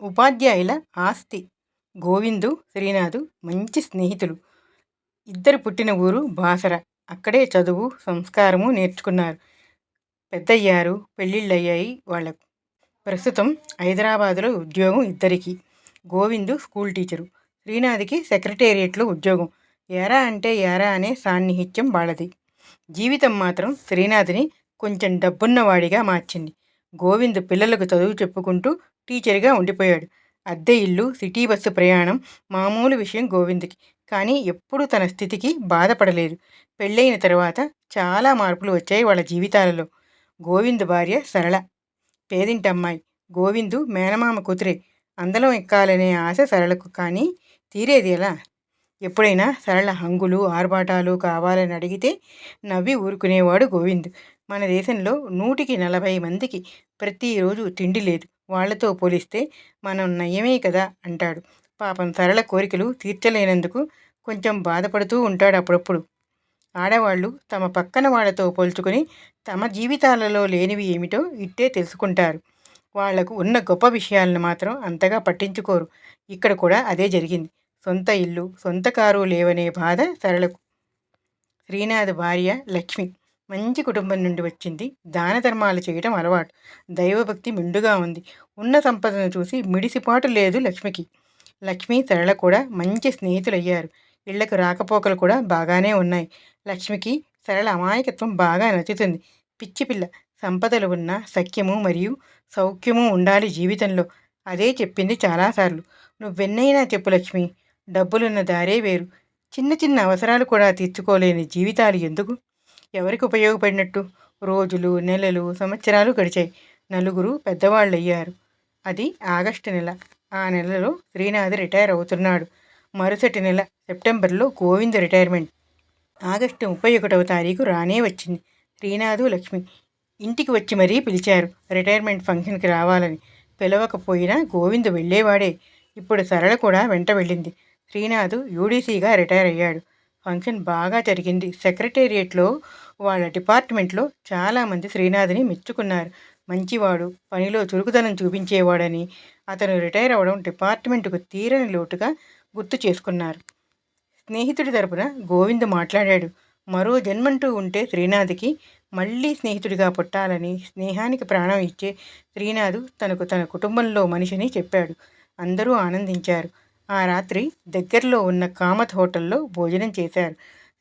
ఉపాధ్యాయుల ఆస్తి. గోవిందు శ్రీనాథు మంచి స్నేహితులు. ఇద్దరు పుట్టిన ఊరు బాసర. అక్కడే చదువు సంస్కారము నేర్చుకున్నారు. పెద్దయ్యారు పెళ్ళిళ్ళయ్యాయి వాళ్ళకు. ప్రస్తుతం హైదరాబాదులో ఉద్యోగం ఇద్దరికి. Govindu school teacher. శ్రీనాథ్కి సెక్రటేరియట్లో ఉద్యోగం. ఎరా అంటే ఎరా అనే సాన్నిహిత్యం వాళ్ళది జీవితం మాత్రం శ్రీనాథ్ని కొంచెం డబ్బున్నవాడిగా మార్చింది. గోవింద్ పిల్లలకు చదువు చెప్పుకుంటూ టీచర్గా ఉండిపోయాడు. అద్దె ఇల్లు సిటీ బస్సు ప్రయాణం మామూలు విషయం గోవింద్కి. కానీ ఎప్పుడూ తన స్థితికి బాధపడలేదు. పెళ్ళైన తర్వాత చాలా మార్పులు వచ్చాయి వాళ్ళ జీవితాలలో. గోవింద్ భార్య సరళ. పేదింటి అమ్మాయి గోవిందు మేనమామ కూతురే. అందలం ఎక్కాలనే ఆశ సరళకు కానీ తీరేది ఎలా? ఎప్పుడైనా సరళ హంగులు ఆర్భాటాలు కావాలని అడిగితే నవ్వి ఊరుకునేవాడు గోవింద్. మన దేశంలో నూటికి నలభై మందికి ప్రతిరోజు తిండి లేదు. వాళ్ళతో పోలిస్తే మనం నయమే కదా అంటాడు. పాపం సరళ కోరికలు తీర్చలేనందుకు కొంచెం బాధపడుతూ ఉంటాడు అప్పుడప్పుడు. ఆడవాళ్ళు తమ పక్కన వాళ్ళతో పోల్చుకొని తమ జీవితాలలో లేనివి ఏమిటో ఇట్టే తెలుసుకుంటారు. వాళ్ళకు ఉన్న గొప్ప విషయాలను మాత్రం అంతగా పట్టించుకోరు. ఇక్కడ కూడా అదే జరిగింది. సొంత ఇల్లు సొంత కారు లేవనే బాధ సరళకు. శ్రీనాథ్ భార్య లక్ష్మి. మంచి కుటుంబం నుండి వచ్చింది. దాన ధర్మాలు చేయడం అలవాటు. దైవభక్తి మెండుగా ఉంది. ఉన్న సంపదను చూసి మిడిసిపాటు లేదు లక్ష్మికి. లక్ష్మి సరళ కూడా మంచి స్నేహితులయ్యారు. ఇళ్ళకు రాకపోకలు కూడా బాగానే ఉన్నాయి. లక్ష్మికి సరళ అమాయకత్వం బాగా నచ్చుతుంది. పిచ్చి పిల్ల. సంపదలు ఉన్న సఖ్యము మరియు సౌఖ్యము ఉండాలి జీవితంలో. అదే చెప్పింది చాలాసార్లు. నువ్వెన్నైనా చెప్పు లక్ష్మి. డబ్బులున్న దారే వేరు. చిన్న చిన్న అవసరాలు కూడా తీర్చుకోలేని జీవితాలు ఎందుకు? ఎవరికి ఉపయోగపడినట్టు? రోజులు నెలలు సంవత్సరాలు గడిచాయి. నలుగురు పెద్దవాళ్ళయ్యారు. అది ఆగస్టు నెల. ఆ నెలలో శ్రీనాథ్ రిటైర్ అవుతున్నాడు. మరుసటి నెల సెప్టెంబర్లో గోవింద్ రిటైర్మెంట్. ఆగస్టు ముప్పై ఒకటవ తారీఖు రానే వచ్చింది. శ్రీనాథు లక్ష్మి ఇంటికి వచ్చి మరీ పిలిచారు. రిటైర్మెంట్ ఫంక్షన్కి రావాలని. పిలవకపోయినా గోవింద్ వెళ్ళేవాడే. ఇప్పుడు సరళ కూడా వెంట వెళ్ళింది. శ్రీనాథ్ యూడీసీగా రిటైర్ అయ్యాడు. ఫంక్షన్ బాగా జరిగింది. సెక్రటేరియట్లో వాళ్ళ డిపార్ట్మెంట్లో చాలామంది శ్రీనాథ్ని మెచ్చుకున్నారు. మంచివాడు పనిలో చురుకుదనం చూపించేవాడని అతను రిటైర్ అవ్వడం డిపార్ట్మెంటుకు తీరని లోటుగా గుర్తు చేసుకున్నారు. స్నేహితుడి తరపున గోవింద్ మాట్లాడాడు. మరో జన్మంటూ ఉంటే శ్రీనాథ్కి మళ్ళీ స్నేహితుడిగా పుట్టాలని స్నేహానికి ప్రాణం ఇచ్చే శ్రీనాథ్ తనకు తన కుటుంబంలో మనిషిని చెప్పాడు. అందరూ ఆనందించారు. ఆ రాత్రి దగ్గరలో ఉన్న కామత్ హోటల్లో భోజనం చేశారు.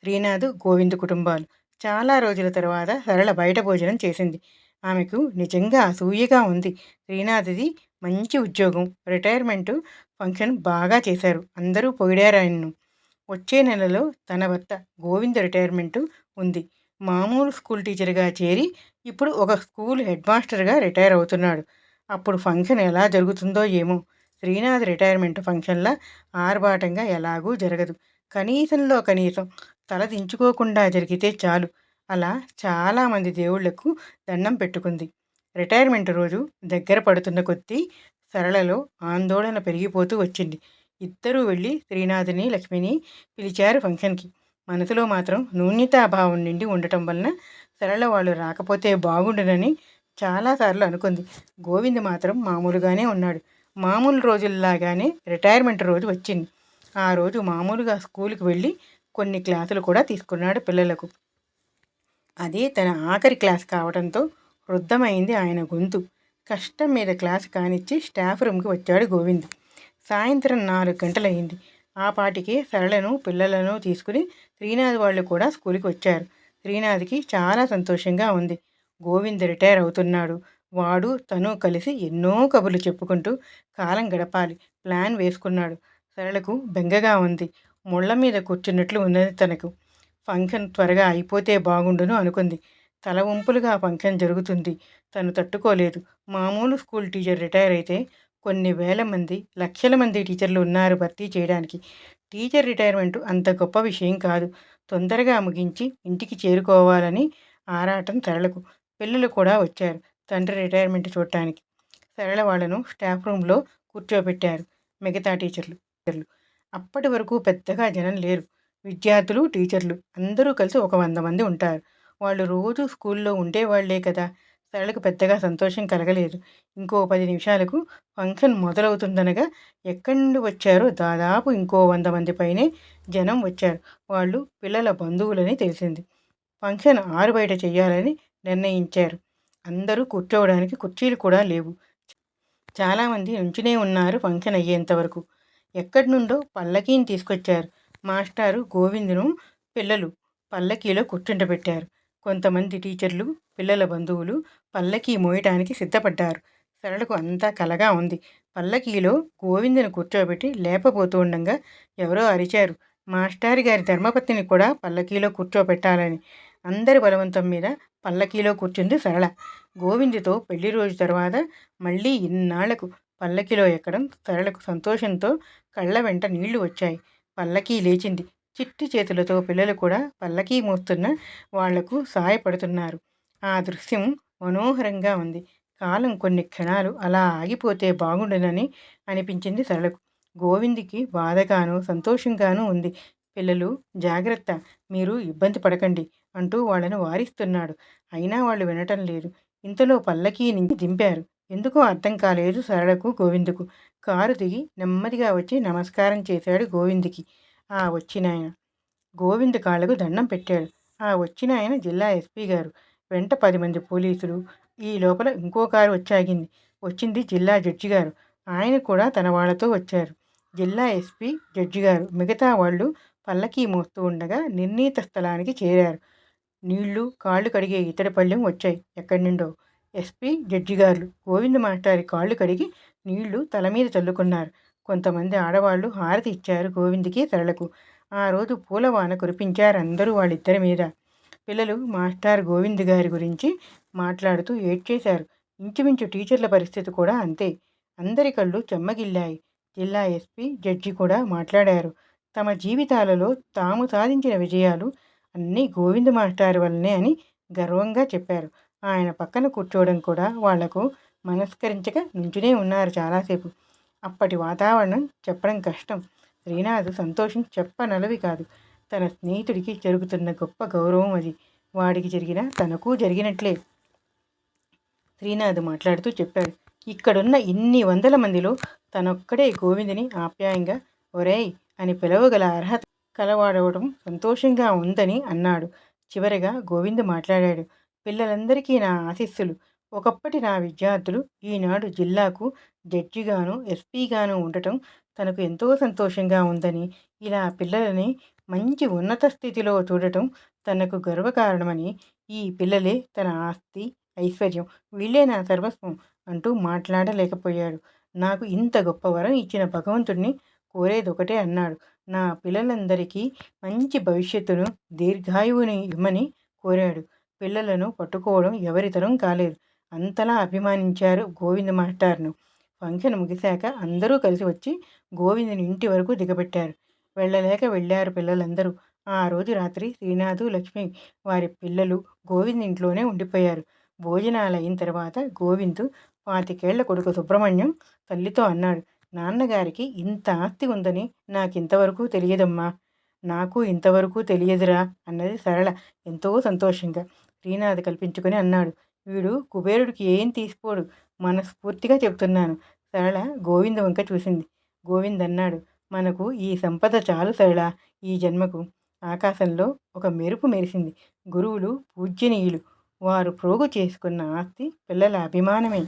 శ్రీనాథ్ గోవింద్ కుటుంబాలు. చాలా రోజుల తర్వాత సరళ బయట భోజనం చేసింది. ఆమెకు నిజంగా అసూయగా ఉంది. శ్రీనాథ్ది మంచి ఉద్యోగం రిటైర్మెంటు ఫంక్షన్ బాగా చేశారు. అందరూ పొగిడారు ఆయన్ను వచ్చే నెలలో తన భర్త గోవింద్ రిటైర్మెంటు ఉంది. మామూలు స్కూల్ టీచర్గా చేరి ఇప్పుడు ఒక స్కూల్ హెడ్ మాస్టర్గా రిటైర్ అవుతున్నాడు. అప్పుడు ఫంక్షన్ ఎలా జరుగుతుందో ఏమో. శ్రీనాథ్ రిటైర్మెంట్ ఫంక్షన్లా ఆర్భాటంగా ఎలాగూ జరగదు. కనీసంలో కనీసం తల దించుకోకుండా జరిగితే చాలు. అలా చాలామంది దేవుళ్ళకు దండం పెట్టుకుంది. రిటైర్మెంట్ రోజు దగ్గర పడుతున్న కొద్దీ సరళలో ఆందోళన పెరిగిపోతూ వచ్చింది. ఇద్దరూ వెళ్ళి శ్రీనాథుని లక్ష్మిని పిలిచారు ఫంక్షన్కి. మనసులో మాత్రం నూన్యతాభావం నిండి ఉండటం వలన సరళ వాళ్ళు రాకపోతే బాగుండునని చాలాసార్లు అనుకుంది. గోవింద్ మాత్రం మామూలుగానే ఉన్నాడు. మామూలు రోజుల్లాగానే రిటైర్మెంట్ రోజు వచ్చింది. ఆ రోజు మామూలుగా స్కూల్కి వెళ్ళి కొన్ని క్లాసులు కూడా తీసుకున్నాడు పిల్లలకు. అదే తన ఆఖరి క్లాస్ కావడంతో వృద్ధమైంది ఆయన గొంతు. కష్టం మీద క్లాస్ కానిచ్చి స్టాఫ్ రూమ్కి వచ్చాడు గోవింద్. సాయంత్రం నాలుగు గంటలయ్యింది. ఆ పాటికి సరళను పిల్లలను తీసుకుని శ్రీనాథ్ వాళ్ళు కూడా స్కూల్కి వచ్చారు. శ్రీనాథ్కి చాలా సంతోషంగా ఉంది. గోవింద్ రిటైర్ అవుతున్నాడు. వాడు తను కలిసి ఎన్నో కబుర్లు చెప్పుకుంటూ కాలం గడపాలి. ప్లాన్ వేసుకున్నాడు. సరళకు బెంగగా ఉంది. ముళ్ళ మీద కూర్చున్నట్లు ఉన్నది తనకు. ఫంక్షన్ త్వరగా అయిపోతే బాగుండును అనుకుంది. తల వంపులుగా ఫంక్షన్ జరుగుతుంది. తను తట్టుకోలేదు. మామూలు స్కూల్ టీచర్ రిటైర్ అయితే కొన్ని వేల మంది లక్షల మంది టీచర్లు ఉన్నారు భర్తీ చేయడానికి. టీచర్ రిటైర్మెంట్ అంత గొప్ప విషయం కాదు. తొందరగా ముగించి ఇంటికి చేరుకోవాలని ఆరాటం సరళకు. పిల్లలు కూడా వచ్చారు. తండ్రి రిటైర్మెంట్ చూడటానికి. సరళ వాళ్ళను స్టాఫ్ రూమ్లో కూర్చోబెట్టారు మిగతా టీచర్లు. అప్పటి వరకు పెద్దగా జనం లేరు. విద్యార్థులు టీచర్లు అందరూ కలిసి ఒక వంద మంది ఉంటారు. వాళ్ళు రోజు స్కూల్లో ఉండేవాళ్ళే కదా. సరళకు పెద్దగా సంతోషం కలగలేదు. ఇంకో పది నిమిషాలకు ఫంక్షన్ మొదలవుతుందనగా ఎక్కడి నుండి వచ్చారో దాదాపు ఇంకో వంద మంది పైనే జనం వచ్చారు. వాళ్ళు పిల్లల బంధువులని తెలిసింది. ఫంక్షన్ ఆరు బయట చేయాలని నిర్ణయించారు. అందరూ కూర్చోవడానికి కుర్చీలు కూడా లేవు. చాలామంది నుంచునే ఉన్నారు ఫంక్షన్ అయ్యేంత వరకు. ఎక్కడి నుండో పల్లకీని తీసుకొచ్చారు. మాస్టారు గోవిందును పిల్లలు పల్లకీలో కూర్చుంటబెట్టారు. కొంతమంది టీచర్లు పిల్లల బంధువులు పల్లకీ మోయటానికి సిద్ధపడ్డారు. సరళకు అంతా కలగా ఉంది. పల్లకీలో గోవిందుని కూర్చోబెట్టి లేపబోతూ ఉండగా ఎవరో అరిచారు. మాస్టారి గారి ధర్మపత్నిని కూడా పల్లకీలో కూర్చోబెట్టాలని అందరి బలవంతం మీద పల్లకీలో కూర్చుంది సరళ. గోవిందుతో పెళ్ళి రోజు తర్వాత మళ్ళీ ఇన్నాళ్ళకు పల్లకీలో ఎక్కడం సరళకు సంతోషంతో కళ్ళ వెంట నీళ్ళు వచ్చాయి. పల్లకీ లేచింది. చిట్టి చేతులతో పిల్లలు కూడా పల్లకీ మోస్తున్న వాళ్ళకు సహాయపడుతున్నారు ఆ దృశ్యం మనోహరంగా ఉంది. కాలం కొన్ని క్షణాలు అలా ఆగిపోతే బాగుండునని అనిపించింది సరళకు. గోవిందికి బాధగాను సంతోషంగానూ ఉంది. పిల్లలు జాగ్రత్త. మీరు ఇబ్బంది పడకండి. అంటూ వాళ్ళను వారిస్తున్నాడు. అయినా వాళ్ళు వినటం లేదు. ఇంతలో పల్లకీ నుంచి దింపారు. ఎందుకో అర్థం కాలేదు సరళకు గోవిందుకు. కారు దిగి నెమ్మదిగా వచ్చి నమస్కారం చేశాడు గోవిందుకి. ఆ వచ్చిన ఆయన గోవింద్ కాళ్ళకు దండం పెట్టాడు. ఆ వచ్చిన ఆయన జిల్లా ఎస్పీ గారు. వెంట పది మంది పోలీసులు. ఈ లోపల ఇంకో కారు వచ్చాగింది. వచ్చింది జిల్లా జడ్జి గారు. ఆయన కూడా తన వాళ్ళతో వచ్చారు. జిల్లా ఎస్పీ జడ్జి గారు. మిగతా వాళ్ళు పల్లకీ మోస్తూ ఉండగా నిర్ణీత స్థలానికి చేరారు. నీళ్ళు కాళ్ళు కడిగే ఇతడి పళ్ళెం వచ్చాయి. ఎక్కడి నుండో? ఎస్పీ జడ్జి గారు గోవింద్ మాస్టారి కాళ్ళు కడిగి నీళ్ళు తల మీద చల్లుకున్నారు. కొంతమంది ఆడవాళ్ళు హారతి ఇచ్చారు గోవింద్కి తరలకు ఆ రోజు పూలవాన కురిపించారు అందరూ వాళ్ళిద్దరి మీద. పిల్లలు మాస్టర్ గోవింద్ గారి గురించి మాట్లాడుతూ ఏడ్చేశారు. ఇంచుమించు టీచర్ల పరిస్థితి కూడా అంతే. అందరి కళ్ళు చెమ్మగిల్లాయి. జిల్లా ఎస్పీ జడ్జి కూడా మాట్లాడారు. తమ జీవితాలలో తాము సాధించిన విజయాలు అన్నీ గోవింద్ మాస్టారు వల్లనే అని గర్వంగా చెప్పారు. ఆయన పక్కన కూర్చోవడం కూడా వాళ్ళకు మనస్కరించక నుంచునే ఉన్నారు చాలాసేపు. అప్పటి వాతావరణం చెప్పడం కష్టం. శ్రీనాథ్ సంతోషం చెప్పనలవి కాదు. తన స్నేహితుడికి జరుగుతున్న గొప్ప గౌరవం అది. వాడికి జరిగిన తనకు జరిగినట్లే. శ్రీనాథ్ మాట్లాడుతూ చెప్పాడు. ఇక్కడున్న ఇన్ని వందల మందిలో తనొక్కడే గోవిందని ఆప్యాయంగా ఒరేయ్ అని పిలవగల అర్హత కలవాడవడం సంతోషంగా ఉందని అన్నాడు. చివరిగా గోవింద్ మాట్లాడాడు. పిల్లలందరికీ నా ఆశీస్సులు. ఒకప్పటి నా విద్యార్థులు ఈనాడు జిల్లాకు జడ్జిగాను ఎస్పీగాను ఉండటం తనకు ఎంతో సంతోషంగా ఉందని ఇలా పిల్లలని మంచి ఉన్నత స్థితిలో చూడటం తనకు గర్వకారణమని ఈ పిల్లలే తన ఆస్తి ఐశ్వర్యం వీళ్ళే నా సర్వస్వం అంటూ మాట్లాడలేకపోయాడు. నాకు ఇంత గొప్ప వరం ఇచ్చిన భగవంతుడిని కోరేదొకటే అన్నాడు. నా పిల్లలందరికీ మంచి భవిష్యత్తును దీర్ఘాయువుని ఇమ్మని కోరాడు. పిల్లలను పట్టుకోవడం ఎవరితరం కాలేదు. అంతలా అభిమానించారు గోవింద మాస్టార్ను. ఫంక్షన్ ముగిశాక అందరూ కలిసి వచ్చి గోవిందుని ఇంటి వరకు దిగబెట్టారు. వెళ్ళలేక వెళ్ళారు పిల్లలందరూ. ఆ రోజు రాత్రి శ్రీనాథు లక్ష్మి వారి పిల్లలు గోవింద్ ఇంట్లోనే ఉండిపోయారు. భోజనాలు అయిన తర్వాత గోవిందు పాతికేళ్ళ కొడుకు సుబ్రహ్మణ్యం తల్లితో అన్నాడు. నాన్నగారికి ఇంత ఆస్తి ఉందని నాకింతవరకు తెలియదమ్మా. నాకు ఇంతవరకు తెలియదురా అన్నది సరళ. ఎంతో సంతోషంగా. శ్రీనాథ్ కల్పించుకొని అన్నాడు. వీడు కుబేరుడికి ఏం తీసిపోడు. మనస్ఫూర్తిగా చెప్తున్నాను. సరళ గోవింద వంక చూసింది. గోవింద్ అన్నాడు. మనకు ఈ సంపద చాలు సరళ ఈ జన్మకు. ఆకాశంలో ఒక మెరుపు మెరిసింది. గురువులు పూజ్యనీయులు. వారు ప్రోగు చేసుకున్న ఆస్తి పిల్లల అభిమానమే.